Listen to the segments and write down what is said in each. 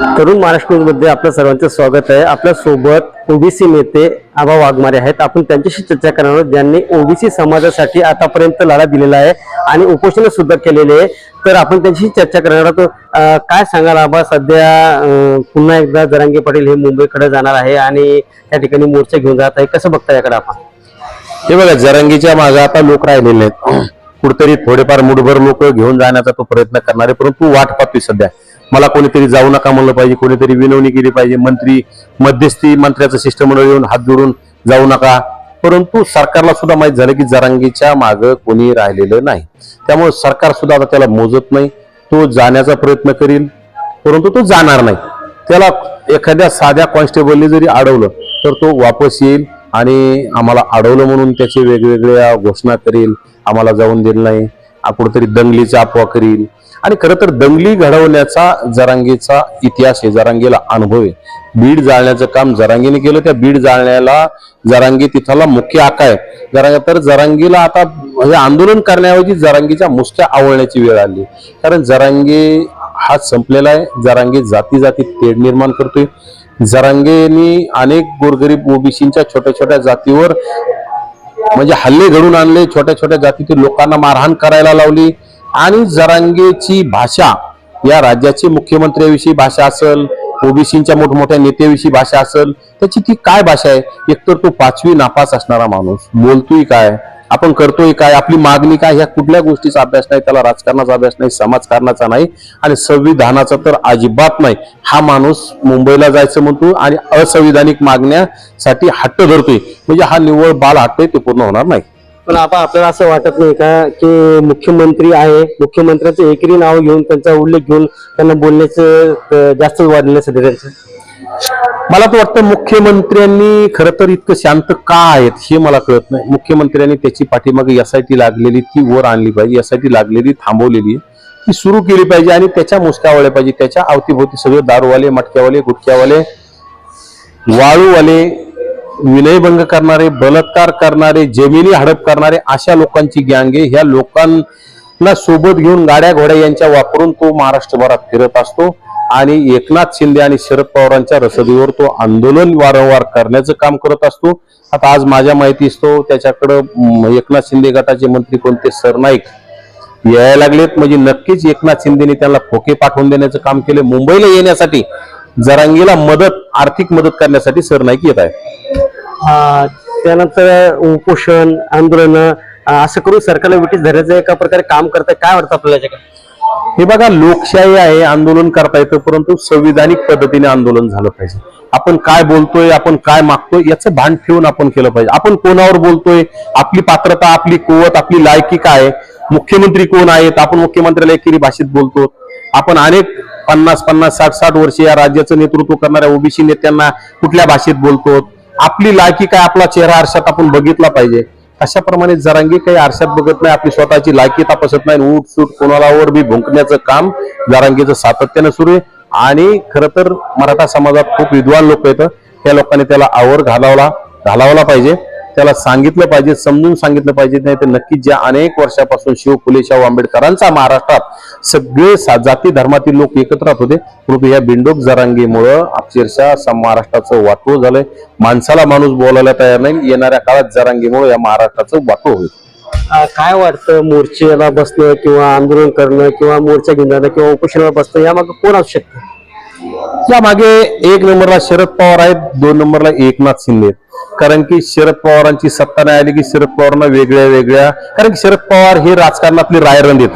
तरुण महाराष्ट्रमध्ये आपलं सर्वांचं स्वागत आहे. आपल्यासोबत ओबीसी नेते आबा वाघमारे आहेत. आपण त्यांच्याशी चर्चा करणार आहोत. ज्यांनी ओबीसी समाजासाठी आतापर्यंत लढा दिलेला आहे आणि उपोषण सुद्धा केलेले आहे. तर आपण त्यांच्याशी चर्चा करणार आहोत. काय सांगाल आबा? सध्या पुन्हा एकदा जरांगे पाटील हे मुंबईकडे जाणार आहे आणि त्या ठिकाणी मोर्चा घेऊन जात आहे. कसं बघता याकडे आपण? हे बघा जरंगीच्या मागे आता लोक राहिलेले आहेत. कुठतरी थोडेफार मुठभर लोक घेऊन जाण्याचा तो प्रयत्न करणारे परंतु वाट पाहतोय सध्या. मला कोणीतरी जाऊ नका म्हणलं पाहिजे कोणीतरी विनवणी केली पाहिजे. मंत्री मध्यस्थी मंत्र्याचं शिष्टमंडळ येऊन हात जोडून जाऊ नका. परंतु सरकारला सुद्धा माहीत झालं की जरांगीच्या मागं कोणी राहिलेलं नाही. त्यामुळे सरकार सुद्धा आता त्याला मोजत नाही. तो जाण्याचा प्रयत्न करील परंतु तो जाणार नाही. त्याला एखाद्या साध्या कॉन्स्टेबलने जरी अडवलं तर तो वापस येईल आणि आम्हाला अडवलं म्हणून त्याचे वेगवेगळ्या घोषणा करेल. आम्हाला जाऊन दिलं नाही. आ- कुठेतरी दंगलीचा अफवा करील. आणि खरं तर दंगली घडवण्याचा जरांगीचा इतिहास आहे जरांगीला अनुभव आहे. बीड जाळण्याचं काम जरांगीने केलं त्या बीड जाळण्याला जरांगी तिथला मुख्य आका आहे. जरांगी तर जरांगीला आता हे आंदोलन करण्याऐवजी जरांगीच्या मुसक्या आवळण्याची वेळ आली. कारण जरांगी हा संपलेला आहे जरांगी जाती जाती तेढ निर्माण करतोय. जरांगेनी अनेक गोरगरीब ओबीसीच्या छोट्या छोट्या जातीवर म्हणजे हल्ले घडून आणले छोट्या छोट्या जातीतील लोकांना मारहाण करायला लावली. आणि जरांगेची भाषा या राज्याची मुख्यमंत्र्याविषयी भाषा असेल ओबीसीच्या मोठमोठ्या नेत्याविषयी भाषा असेल त्याची ती काय भाषा आहे? एकतर तो पाचवी नापास असणारा माणूस. बोलतोय काय? आपण करतोय काय? आपली मागणी काय? ह्या कुठल्या गोष्टीचा अभ्यास नाही? त्याला राजकारणाचा अभ्यास नाही समाजकारणाचा नाही आणि संविधानाचा तर अजिबात नाही. हा माणूस मुंबईला जायचं म्हणतो आणि असंविधानिक मागण्यासाठी हट्ट धरतोय. म्हणजे हा निव्वळ बाल हट्ट आहे ते पूर्ण होणार नाही. पण आता आपल्याला असं वाटत नाही का की मुख्यमंत्री आहे मुख्यमंत्र्यांचं एकरी नाव घेऊन त्यांचा उल्लेख घेऊन त्यांना बोलण्याचं जास्तच वाढलेलं सध्या त्यांचं. मला तर वाटतं मुख्यमंत्र्यांनी खरं तर इतकं शांत का आहेत हे मला कळत नाही. मुख्यमंत्र्यांनी त्याची पाठीमागे एसआयटी लागलेली ती वर आणली पाहिजे एसआयटी लागलेली थांबवलेली ती सुरू केली पाहिजे आणि त्याच्या मुसक्या वळल्या पाहिजे त्याच्या अवतीभोवती सगळे दारूवाले मटक्यावाले गुटक्यावाले वाळूवाले विनयभंग करणारे बलात्कार करणारे जमिनी हडप करणारे अशा लोकांची गँग आहे. ह्या लोकांना सोबत घेऊन गाड्या घोड्या यांच्या वापरून तो महाराष्ट्रभरात फिरत असतो. आणि एकनाथ शिंदे आणि शरद पवारांच्या रसदीवर तो आंदोलन वारंवार करण्याचं काम करत असतो. आता आज माझ्या माहितीस तो त्याच्याकडं एकनाथ शिंदे गटाचे मंत्री कोणते? सरनाईक यायला लागलेत. म्हणजे नक्कीच एकनाथ शिंदेने त्यांना खोके पाठवून देण्याचं काम केलं मुंबईला येण्यासाठी जरांगीला मदत आर्थिक मदत करण्यासाठी सरनाईक येत आहे. त्यानंतर उपोषण आंदोलन असं करून सरकारला विटीस धरायचं एका प्रकारे काम करताय काय वाटतं आपल्याला हे बघा लोकशाही आहे आंदोलन करता येतं परंतु संविधानिक पद्धतीने आंदोलन झालं पाहिजे. आपण काय बोलतोय आपण काय मागतोय याचं भान ठेवून आपण केलं पाहिजे. आपण कोणावर बोलतोय आपली पात्रता आपली कुवत आपली लायकी काय मुख्यमंत्री कोण आहेत? आपण मुख्यमंत्र्याला एकेरी भाषेत बोलतो. आपण अनेक पन्नास पन्नास साठ साठ वर्ष या राज्याचं नेतृत्व करणाऱ्या ओबीसी नेत्यांना कुठल्या भाषेत बोलतो? आपली लायकी काय आपला चेहरा आरशात आपण बघितला पाहिजे. अशाप्रमाणे जरांगी काही आरशात बघत नाही आपली स्वतःची लायकी तपासत नाही उठ सूट कोणालावर बी भुंकण्याचं काम जरांगीचं सातत्यानं सुरू आहे. आणि खरं तर मराठा समाजात खूप विद्वान लोक येतं त्या लोकांनी त्याला आवर घालावला घालावला पाहिजे. त्याला सांगितलं पाहिजे समजून सांगितलं पाहिजे नाही तर नक्कीच ज्या अनेक वर्षापासून शिव फुले शाहू आंबेडकरांचा महाराष्ट्रात सगळे जाती धर्मातील लोक एकत्र राहत होते. परंतु या बिंडोक जरांगीमुळं अक्षरशः महाराष्ट्राचं वाटोळ झालंय. माणसाला माणूस बोलायला तयार नाही. येणाऱ्या काळात जरांगीमुळे या महाराष्ट्राचं वाटोळ होईल. काय वाटतं मोर्चेला बसणं किंवा आंदोलन करणं किंवा मोर्चा घेऊन जाणं किंवा उपोषणाला बसणं यामागं कोण असू शकतं? या मागे एक नंबरला शरद पवार आहेत दोन नंबरला एकनाथ शिंदे आहेत. कारण की शरद पवारांची सत्ता नाही आली की शरद पवारांना वेगळ्या वेगळ्या कारण की शरद पवार हे राजकारणातले रायरण आहेत.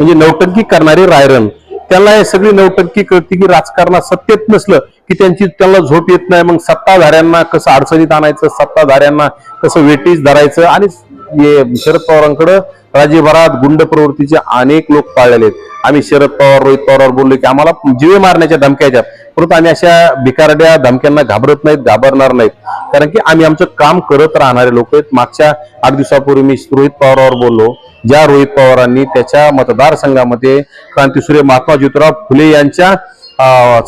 म्हणजे नौटंकी करणारे रायरण त्यांना हे सगळी नौटंकी कळते की राजकारणात सत्तेत नसलं की त्यांची त्याला झोप येत नाही. मग सत्ताधाऱ्यांना कसं अडचणीत आणायचं सत्ताधाऱ्यांना कसं वेटीस धरायचं आणि शरद पवारांकडं राज्यभरात गुंड प्रवृत्तीचे अनेक लोक पाळलेले आहेत. आम्ही शरद पवार रोहित पवारवर बोललो की आम्हाला जीवे मारण्याच्या धमक्या येतात. परंतु आम्ही अशा भिकारड्या धमक्यांना घाबरत नाहीत घाबरणार नाहीत. कारण की आम्ही आमचं काम करत राहणारे लोक आहेत. मागच्या आठ दिवसापूर्वी मी रोहित पवारावर बोललो. ज्या रोहित पवारांनी त्याच्या मतदारसंघामध्ये क्रांतीसूर्य महात्मा ज्योतिराव फुले यांच्या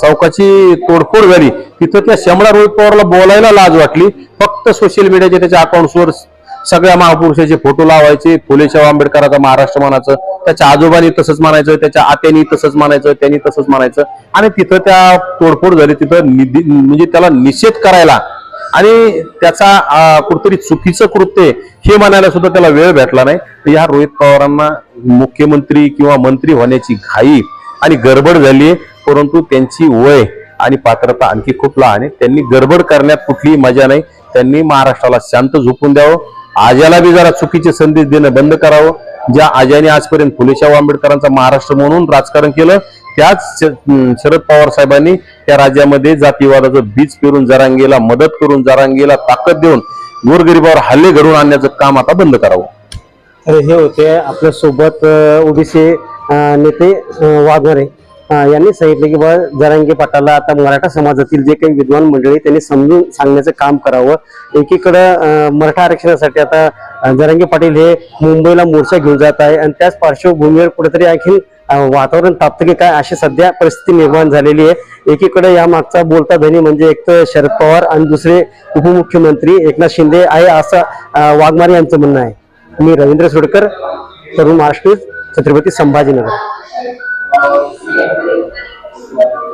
चौकाची तोडफोड झाली. तिथं त्या शंभरा रोहित पवारला बोलायला लाज वाटली. फक्त सोशल मीडियाच्या त्याच्या अकाउंट्सवर सगळ्या महापुरुषाचे फोटो लावायचे फुले शाहू आंबेडकराचा महाराष्ट्र मानाचं. त्याच्या आजोबांनी तसंच म्हणायचं त्याच्या आत्यानी तसंच म्हणायचं त्यांनी तसंच म्हणायचं आणि तिथं त्या तोडफोड झाली तिथं निधी म्हणजे त्याला निषेध करायला. आणि त्याचा कुठतरी चुकीचं कृत्य हे म्हणायला सुद्धा त्याला वेळ भेटला नाही. तर या रोहित पवारांना मुख्यमंत्री किंवा मंत्री होण्याची घाई आणि गडबड झाली परंतु त्यांची वय आणि पात्रता आणखी खूप लहान आहे त्यांनी गडबड करण्यात कुठलीही मजा नाही. त्यांनी महाराष्ट्राला शांत झोपून द्यावं. आजाला बी जरा चुकीचे संदेश देणं बंद करावं. ज्या आजाने आजपर्यंत फुलेशाह आंबेडकरांचा महाराष्ट्र म्हणून राजकारण केलं त्याच श- शरद पवार साहेबांनी त्या राज्यामध्ये जातीवादाचं बीज पेरून जरांगीला मदत करून जरांगीला ताकद देऊन गोरगरिबावर हल्ले घडवून आणण्याचं काम आता बंद करावं. तर हे होते आपल्यासोबत ओबीसी नेते वाघरे वाघमारे. यांनी सांगितले की बा जरांगी पाटाला आता मराठा समाजातील जे काही विद्वान मंडळी त्यांनी समजून सांगण्याचं काम करावं. एकीकडं मराठा आरक्षणासाठी आता जरांगी पाटील हे मुंबईला मोर्चा घेऊन जात आहे आणि त्याच पार्श्वभूमीवर कुठेतरी आणखी वातावरण तापतं की काय अशी सध्या परिस्थिती निर्माण झालेली आहे. एकीकडे या मागचा बोलता धनी म्हणजे एक तर शरद पवार आणि दुसरे उपमुख्यमंत्री एकनाथ शिंदे आहे असं वाघमारे यांचं म्हणणं आहे. मी रवींद्र सोडकर तरुण महाराष्ट्र छत्रपती संभाजीनगर. Oh, yeah.